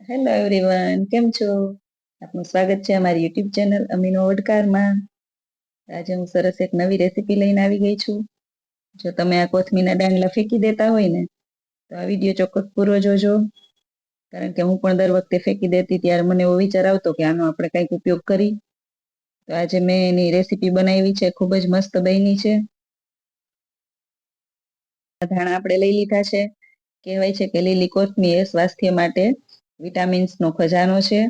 Hello everyone કેમ છો? આપનું સ્વાગત છે અમારી યુટ્યુબ ચેનલ અમીનો ઓડકારમાં. આજે હું સરસ એક નવી રેસીપી લઈને આવી ગઈ છું. જો તમે આ કોથમીના ડાંગલા ફેંકી દેતા હોય ને, તો આ વીડિયો ચોક્કસ પૂરો જોજો. કારણ કે હું પણ દર વખતે ફેંકી દેતી ત્યારે મને એવો વિચાર આવતો કે આનો આપણે કંઈક ઉપયોગ કરી. તો આજે મેં એની રેસીપી બનાવી છે, ખૂબ જ મસ્ત બની છે. ધાણા આપણે લઈ લીધા છે. કહેવાય છે કે લીલી કોથમીર સ્વાસ્થ્ય માટે વિટામિન્સનો ખજાનો છે.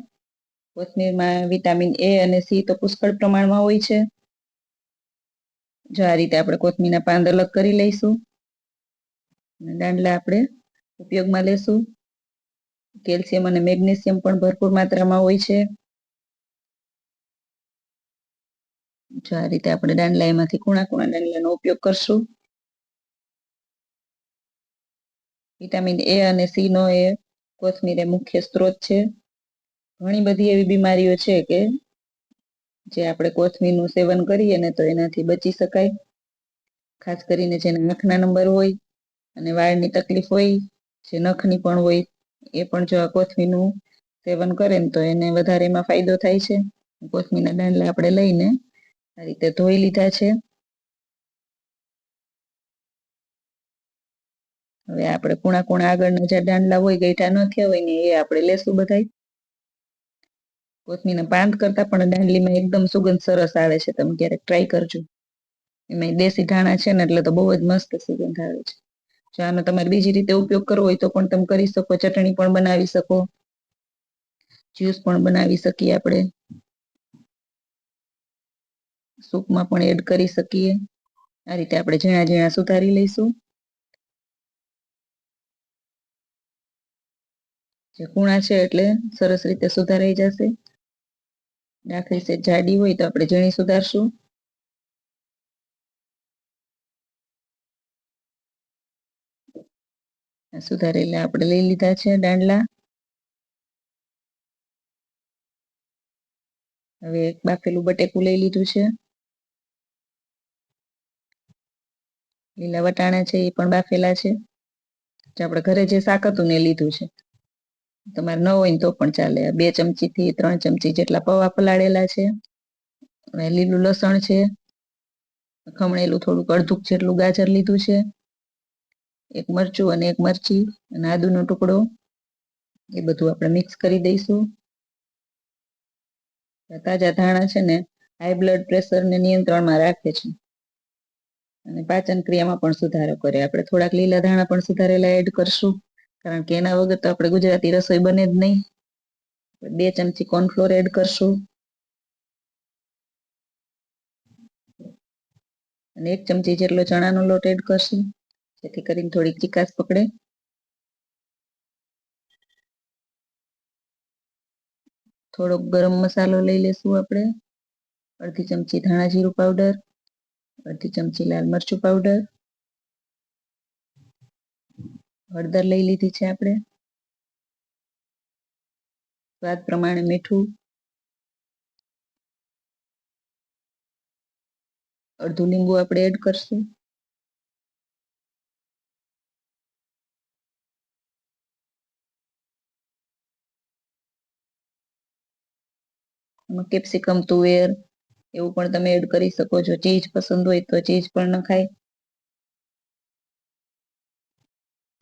કોથમીરમાં વિટામિન એ અને સી તો પુષ્કળ પ્રમાણમાં હોય છે. જો આ રીતે આપણે કોથમીરના પાંદ અલગ કરી લઈશું. દાંડલા આપણે ઉપયોગમાં લેશું. કેલ્શિયમ અને મેગ્નેશિયમ પણ ભરપૂર માત્રામાં હોય છે. જો આ રીતે આપણે દાંડલા એમાંથી કુણા કુણા દાંડલાનો ઉપયોગ કરશું. વિટામિન એ અને સી નો એ કોથમીર એ મુખ્ય સ્ત્રોત છે. ઘણી બધી એવી બીમારીઓ છે કે જે આપણે કોથમીરનું સેવન કરીએ ને તો એનાથી બચી શકાય. ખાસ કરીને જેને નખના નંબર હોય અને વાળની તકલીફ હોય, જે નખની પણ હોય, એ પણ જો આ કોથમીરનું સેવન કરે ને તો એને વધારે એમાં ફાયદો થાય છે. કોથમીરના દાંડલા આપણે લઈને આ રીતે ધોઈ લીધા છે. હવે આપણે કુણા કુણા આગળના જે દાંડલા હોય, ગઈઠા ન થયા હોય ને, એ આપણે લેશું બધાય. કોથમીના પાંદ કરતા પણ દાંડલીમાં એકદમ સુગંધ સરસ આવે છે. તમે ક્યારેક ટ્રાય કરજો. એમાં દેશી ધાણા છે ને, એટલે તો બહુ જ મસ્ત સુગંધ આવે છે. જો આનો તમારે બીજી રીતે ઉપયોગ કરવો હોય તો પણ તમે કરી શકો, ચટણી પણ બનાવી શકો. જ્યુસ પણ બનાવી શકીએ આપણે. સૂપમાં પણ એડ કરી શકીએ. આ રીતે આપણે ઝીણા ઝીણા સુધારી લઈશું. જે કૂણા છે એટલે સરસ રીતે સુધારાઈ જશે. ડાખરી છે જાડી હોય તો આપણે ઝીણી સુધારશું. સુધારેલા આપણે લઈ લીધા છે દાંડલા. હવે એક બાફેલું બટેકું લઈ લીધું છે. લીલા વટાણા છે એ પણ બાફેલા છે. આપણે ઘરે જે શાક હતું ને લીધું છે. તમારે ન હોય તો પણ ચાલે. બે ચમચી થી ત્રણ ચમચી જેટલા પૌવા પલાળેલા છે. લીલું લસણ છે. ખમણેલું થોડુંક અડધું જેટલું ગાજર લીધું છે. એક મરચું અને એક મરચી અને આદુનો ટુકડો. એ બધું આપણે મિક્સ કરી દઈશું. તાજા ધાણા છે ને, હાઈ બ્લડ પ્રેશરને નિયંત્રણમાં રાખે છે. અને પાચન ક્રિયામાં પણ સુધારો કરે. આપણે થોડાક લીલા ધાણા પણ સુધારેલા એડ કરશું. કારણ કે એના વગર તો આપણે ગુજરાતી રસોઈ બને જ નહીં. બે ચમચી કોર્નફ્લોર એડ કરશું. અને એક ચમચી જેટલો ચણાનો લોટ એડ કરશું. જેથી કરીને થોડીક ચિકાસ પકડે. થોડોક ગરમ મસાલો લઈ લેશું આપણે. અડધી ચમચી ધાણા જીરું પાવડર અડધી ચમચી લાલ મરચું પાવડર હળદર લઈ લીધી છે આપણે. સ્વાદ પ્રમાણે મીઠું. અડધું લીંબુ આપણે એડ કરશું. કેપ્સિકમ, તુવેર એવું પણ તમે એડ કરી શકો છો. ચીજ પસંદ હોય તો ચીજ પણ નખાય.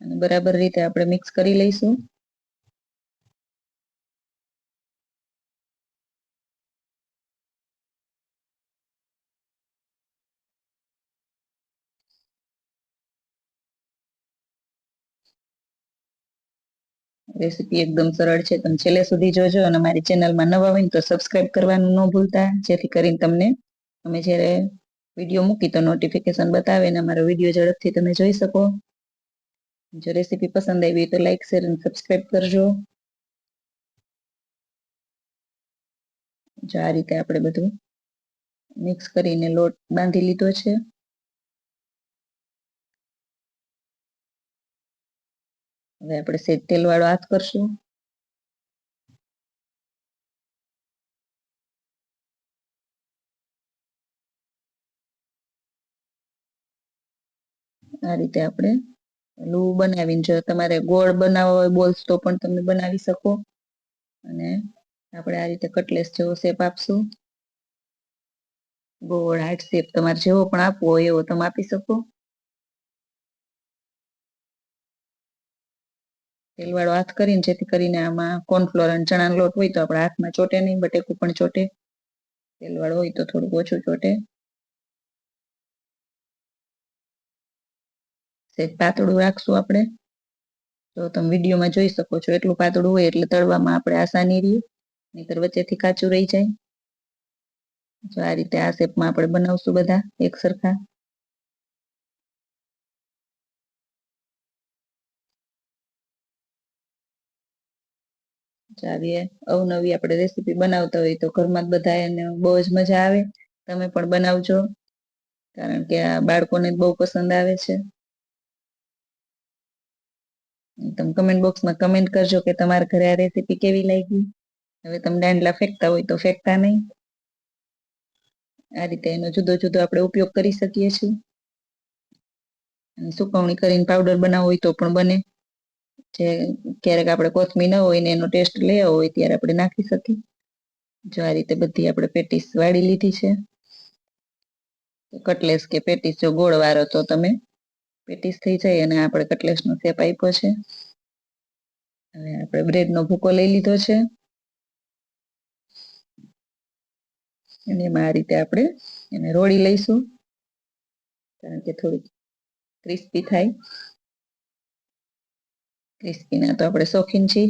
અને બરાબર રીતે આપણે મિક્સ કરી લઈશું. રેસીપી એકદમ સરળ છે. તમે છેલ્લે સુધી જોજો અને મારી ચેનલમાં નવા હોય તો સબસ્ક્રાઇબ કરવાનું ન ભૂલતા. જેથી કરીને તમને અમે જ્યારે વીડિયો મૂકી તો નોટિફિકેશન બતાવે અને અમારો વીડિયો ઝડપથી તમે જોઈ શકો. જો રેસીપી પસંદ આવી તો લાઈક શેર અને સબસ્ક્રાઈબ કરજો. જો આ રીતે આપણે બધું મિક્સ કરીને લોટ બાંધી લીધો છે. હવે આપણે સેજ તેલ વાળો હાથ કરશું. આ રીતે આપણે લૂ બનાવીને જો તમારે ગોળ બનાવવો હોય, બોલ્સ તો પણ તમે બનાવી શકો. અને આપણે આ રીતે કટલેસ જેવો શેપ આપશું. ગોળ, હાર્ટ શેપ તમારે જેવો પણ આપવો હોય એવો તમે આપી શકો. તેલવાળો હાથ કરીને, જેથી કરીને આમાં કોર્નફ્લોર અને ચણાનો લોટ હોય તો આપણા હાથમાં ચોટે નહીં, બટેકું પણ ચોટે. તેલવાળો હોય તો થોડુંક ઓછું ચોટે. સેજ પાતળું રાખશું આપણે. તો તમે વિડીયોમાં જોઈ શકો છો, એટલું પાતળું હોય એટલે તળવામાં આપણે આસાની રહી. નહીતર વચ્ચેથી કાચું રહી જાય. જો આ રીતે આ શેપમાં આપણે બનાવશું બધા એક સરખા. ચાલીએ અવનવી આપણે રેસીપી બનાવતા હોય તો ઘરમાં જ બધા એને બહુ જ મજા આવે. તમે પણ બનાવજો. કારણ કે આ બાળકોને બહુ પસંદ આવે છે. તમે કમેન્ટ બોક્સમાં કમેન્ટ કરજો કે તમારા ઘરે આ રેસીપી કેવી લાગી. હવે તમે દાંડલા ફેંકતા હોય તો ફેંકતા નહીં. આ રીતે એનો જુદો જુદો આપણે ઉપયોગ કરી શકીએ છીએ. સુકવણી કરીને પાવડર બનાવવો હોય તો પણ બને. જે ક્યારેક આપણે કોથમી ન હોય ને એનો ટેસ્ટ લેવો હોય ત્યારે આપણે નાખી શકીએ. જો આ રીતે બધી આપણે પેટીસ વાળી લીધી છે. કટલેસ કે પેટીસ જો ગોળ વાળો તો તમે પેટીસ થઈ જાય અને આપણે કટલેસનો શેપ આપ્યો છે. હવે આપણે બ્રેડનો ભૂકો લઈ લીધો છે. અને એમાં આ રીતે આપણે એને રોળી લઈશું. કારણ કે થોડીક ક્રિસ્પી થાય. ક્રિસ્પીના તો આપણે શોખીન છીએ.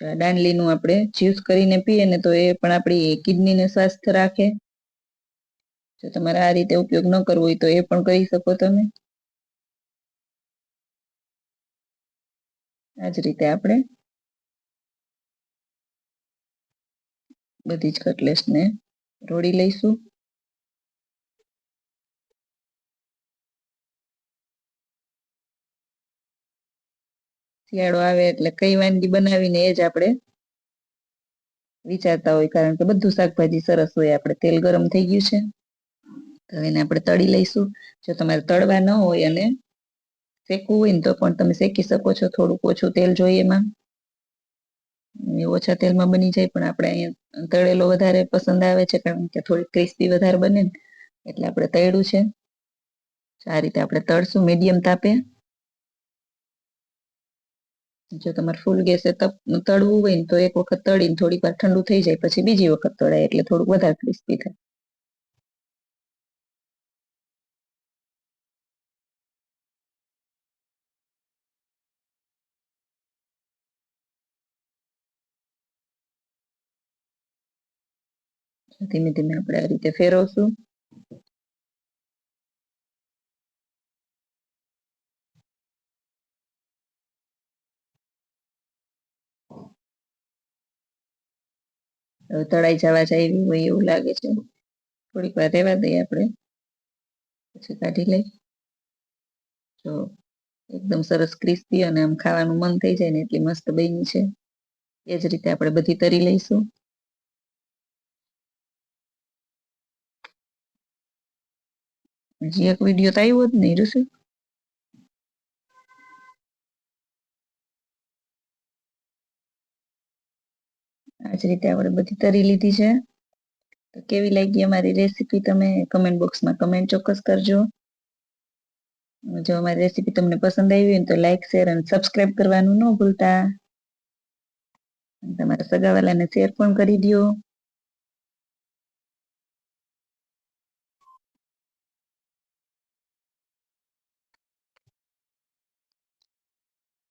દાંડલીનું આપણે જ્યુસ કરીને પીએ ને તો એ પણ આપણી કિડનીને સ્વાસ્થ્ય રાખે. જો તમારે આ રીતે ઉપયોગ ન કરવો હોય તો એ પણ કરી શકો તમે. આ જ રીતે આપણે બધી જ કટલેસને રોડી લઈશું. શિયાળો આવે એટલે કઈ વાનગી બનાવીને એ જ આપણે વિચારતા હોય. કારણ કે બધું શાકભાજી સરસ હોય, આપણે તેલ ગરમ થઈ ગયું છે. તો એને આપણે તળી લઈશું. જો તમારે તળવા ન હોય અને શેકવું હોય ને તો પણ તમે શેકી શકો છો. થોડુંક ઓછું તેલ જોઈએ એમાં. ઓછા તેલમાં બની જાય, પણ આપણે અહીંયા તળેલો વધારે પસંદ આવે છે, કારણ કે થોડી ક્રિસ્પી વધારે બને ને, એટલે આપણે તળ્યું છે. આ રીતે આપણે તળશું. મીડિયમ તાપે. જો તમારે ફૂલ ગેસે તળવું હોય ને તો એક વખત તળીને થોડીક વાર ઠંડુ થઈ જાય, પછી બીજી વખત તળાય, એટલે થોડુંક વધારે ક્રિસ્પી થાય. ધીમે ધીમે આપણે આ રીતે ફેરવશું. તળાઈ જવા જાય હોય એવું લાગે છે. થોડીક વાર રહેવા દઈએ આપણે. પછી કાઢી લઈ જો એકદમ સરસ ક્રિસ્પી અને આમ ખાવાનું મન થઈ જાય ને એટલી મસ્ત બની છે. એ જ રીતે આપણે બધી તરી લઈશું. હજી એક વીડિયો તો આવ્યો જ નહીં, ઋષિ. આ રીતે આપણે બધી તરી લીધી છે. તો કેવી લાગી અમારી રેસીપી તમે કમેન્ટ બોક્સમાં કમેન્ટ ચોક્કસ કરજો. જો અમારી રેસીપી તમને પસંદ આવી હોય તો લાઇક શેર અને સબસ્ક્રાઈબ કરવાનું ન ભૂલતા. તમારા સગાવાલાને શેર પણ કરી દો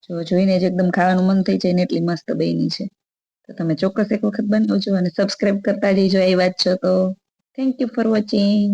જો જોઈને જ એકદમ ખાવાનું મન થઈ જાય ને એટલી મસ્ત બની છે. તો તમે ચોક્કસ એક વખત બનાવજો અને સબસ્ક્રાઇબ કરતા જઈજો, એ વાત છો તો. Thank you for watching